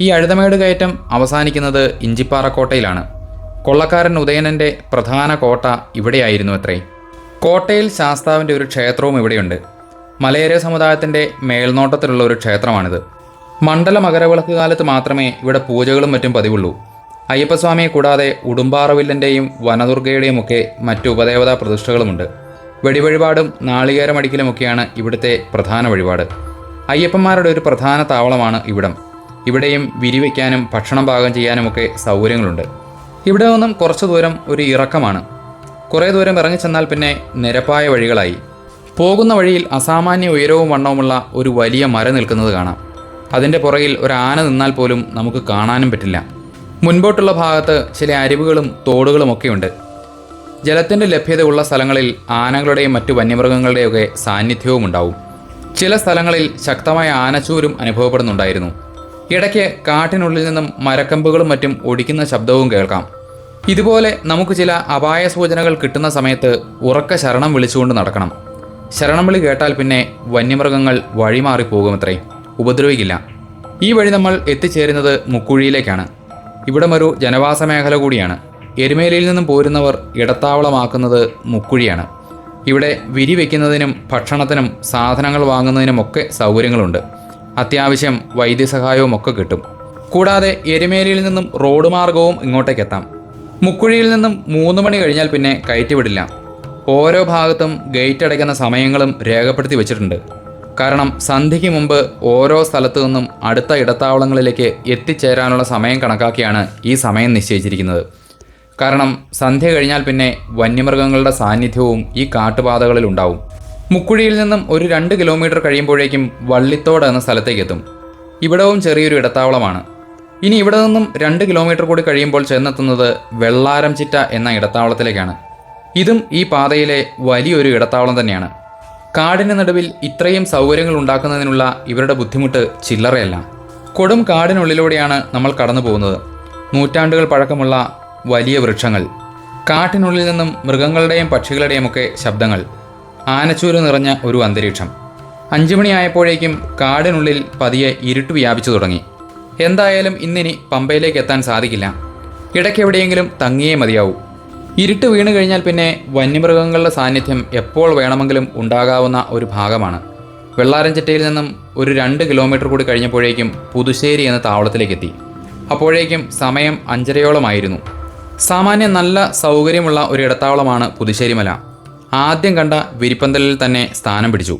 ഈ അഴുതമേട് കയറ്റം അവസാനിക്കുന്നത് ഇഞ്ചിപ്പാറ കോട്ടയിലാണ് കൊള്ളക്കാരൻ ഉദയനന്റെ പ്രധാന കോട്ട ഇവിടെയായിരുന്നു അത്രേ കോട്ടയിൽ ശാസ്താവിന്റെ ഒരു ക്ഷേത്രവും ഇവിടെയുണ്ട്. മലയേര സമുദായത്തിന്റെ മേൽനോട്ടത്തിലുള്ള ഒരു ക്ഷേത്രമാണിത്. മണ്ഡല മകരവിളക്ക് കാലത്ത് മാത്രമേ ഇവിടെ പൂജകളും മറ്റും പതിവുള്ളൂ. അയ്യപ്പസ്വാമിയെ കൂടാതെ ഉടുമ്പാറവില്ലന്റെയും വനദുർഗയുടെയും ഒക്കെ മറ്റു ഉപദേവതാ പ്രതിഷ്ഠകളുമുണ്ട്. വെടിവഴിപാടും നാളികേരമടിക്കലുമൊക്കെയാണ് ഇവിടുത്തെ പ്രധാന വഴിപാട്. അയ്യപ്പന്മാരുടെ ഒരു പ്രധാന താവളമാണ് ഇവിടം. ഇവിടെയും വിരിവയ്ക്കാനും ഭക്ഷണം പാകം ചെയ്യാനുമൊക്കെ സൗകര്യങ്ങളുണ്ട്. ഇവിടെ നിന്നും കുറച്ചു ദൂരം ഒരു ഇറക്കമാണ്. കുറേ ദൂരം ഇറങ്ങിച്ചെന്നാൽ പിന്നെ നിരപ്പായ വഴികളായി. പോകുന്ന വഴിയിൽ അസാമാന്യ ഉയരവും വണ്ണവുമുള്ള ഒരു വലിയ മരം നിൽക്കുന്നത് കാണാം. അതിന്റെ പുറകിൽ ഒരു ആന നിന്നാൽ പോലും നമുക്ക് കാണാനും പറ്റില്ല. മുൻപോട്ടുള്ള ഭാഗത്ത് ചില അരുവുകളും തോടുകളും ഒക്കെയുണ്ട് ജലത്തിന്റെ ലഭ്യതയുള്ള സ്ഥലങ്ങളിൽ ആനകളുടെയും മറ്റു വന്യമൃഗങ്ങളുടെയൊക്കെ സാന്നിധ്യവും ഉണ്ടാവും ചില സ്ഥലങ്ങളിൽ ശക്തമായ ആനച്ചൂരും അനുഭവപ്പെടുന്നുണ്ടായിരുന്നു. ഇടയ്ക്ക് കാട്ടിനുള്ളിൽ നിന്നും മരക്കമ്പുകളും മറ്റും ഒടിക്കുന്ന ശബ്ദവും കേൾക്കാം. ഇതുപോലെ നമുക്ക് ചില അപായ സൂചനകൾ കിട്ടുന്ന സമയത്ത് ഉറക്ക ശരണം വിളിച്ചുകൊണ്ട് നടക്കണം. ശരണം വിളി കേട്ടാൽ പിന്നെ വന്യമൃഗങ്ങൾ വഴിമാറി അത്രയും ഉപദ്രവിക്കില്ല. ഈ വഴി നമ്മൾ എത്തിച്ചേരുന്നത് മുക്കുഴിയിലേക്കാണ്. ഇവിടം ഒരു ജനവാസ മേഖല കൂടിയാണ്. എരുമേലിയിൽ നിന്നും പോരുന്നവർ ഇടത്താവളമാക്കുന്നത് മുക്കുഴിയാണ്. ഇവിടെ വിരി വയ്ക്കുന്നതിനും ഭക്ഷണത്തിനും സാധനങ്ങൾ വാങ്ങുന്നതിനുമൊക്കെ സൗകര്യങ്ങളുണ്ട്. അത്യാവശ്യം വൈദ്യസഹായവും ഒക്കെ കിട്ടും. കൂടാതെ എരുമേലിയിൽ നിന്നും റോഡ് മാർഗവും ഇങ്ങോട്ടേക്ക് എത്താം മുക്കുഴിയിൽ നിന്നും മൂന്ന് മണി കഴിഞ്ഞാൽ പിന്നെ കയറ്റിവിടില്ല ഓരോ ഭാഗത്തും ഗേറ്റ് അടയ്ക്കുന്ന സമയങ്ങളും രേഖപ്പെടുത്തി വെച്ചിട്ടുണ്ട്. കാരണം സന്ധ്യയ്ക്ക് മുമ്പ് ഓരോ സ്ഥലത്തു നിന്നും അടുത്ത ഇടത്താവളങ്ങളിലേക്ക് എത്തിച്ചേരാനുള്ള സമയം കണക്കാക്കിയാണ് ഈ സമയം നിശ്ചയിച്ചിരിക്കുന്നത്. കാരണം സന്ധ്യ കഴിഞ്ഞാൽ പിന്നെ വന്യമൃഗങ്ങളുടെ സാന്നിധ്യവും ഈ കാട്ടുപാതകളിൽ ഉണ്ടാവും. മുക്കുഴിയിൽ നിന്നും ഒരു രണ്ട് കിലോമീറ്റർ കഴിയുമ്പോഴേക്കും വള്ളിത്തോട് എന്ന സ്ഥലത്തേക്ക് എത്തും. ഇവിടവും ചെറിയൊരു ഇടത്താവളമാണ്. ഇനി ഇവിടെ നിന്നും രണ്ട് കിലോമീറ്റർ കൂടി കഴിയുമ്പോൾ ചെന്നെത്തുന്നത് വെള്ളാരം ചിറ്റ എന്ന ഇടത്താവളത്തിലേക്കാണ്. ഇതും ഈ പാതയിലെ വലിയൊരു ഇടത്താവളം തന്നെയാണ്. കാടിന് നടുവിൽ ഇത്രയും സൗകര്യങ്ങൾ ഉണ്ടാക്കുന്നതിനുള്ള ഇവരുടെ ബുദ്ധിമുട്ട് ചില്ലറയല്ല. കൊടും കാടിനുള്ളിലൂടെയാണ് നമ്മൾ കടന്നു പോകുന്നത് നൂറ്റാണ്ടുകൾ പഴക്കമുള്ള വലിയ വൃക്ഷങ്ങൾ. കാട്ടിനുള്ളിൽ നിന്നും മൃഗങ്ങളുടെയും പക്ഷികളുടെയും ഒക്കെ ശബ്ദങ്ങൾ. ആനച്ചൂര് നിറഞ്ഞ ഒരു അന്തരീക്ഷം. അഞ്ചു മണിയായപ്പോഴേക്കും കാടിനുള്ളിൽ പതിയെ ഇരുട്ട് വ്യാപിച്ചു തുടങ്ങി. എന്തായാലും ഇന്നിനി പമ്പയിലേക്ക് എത്താൻ സാധിക്കില്ല. ഇടയ്ക്ക് എവിടെയെങ്കിലും തങ്ങിയേ മതിയാവൂ. ഇരുട്ട് വീണു കഴിഞ്ഞാൽ പിന്നെ വന്യമൃഗങ്ങളുടെ സാന്നിധ്യം എപ്പോൾ വേണമെങ്കിലും ഉണ്ടാകാവുന്ന ഒരു ഭാഗമാണ്. വെള്ളാരഞ്ചിറ്റയിൽ നിന്നും ഒരു രണ്ട് കിലോമീറ്റർ കൂടി കഴിഞ്ഞപ്പോഴേക്കും പുതുശ്ശേരി എന്ന താവളത്തിലേക്ക് എത്തി. അപ്പോഴേക്കും സമയം അഞ്ചരയോളമായിരുന്നു. സാമാന്യം നല്ല സൗകര്യമുള്ള ഒരു ഇടത്താവളമാണ് പുതുശ്ശേരിമല. ആദ്യം കണ്ട വിരിപ്പന്തലിൽ തന്നെ സ്ഥാനം പിടിച്ചു.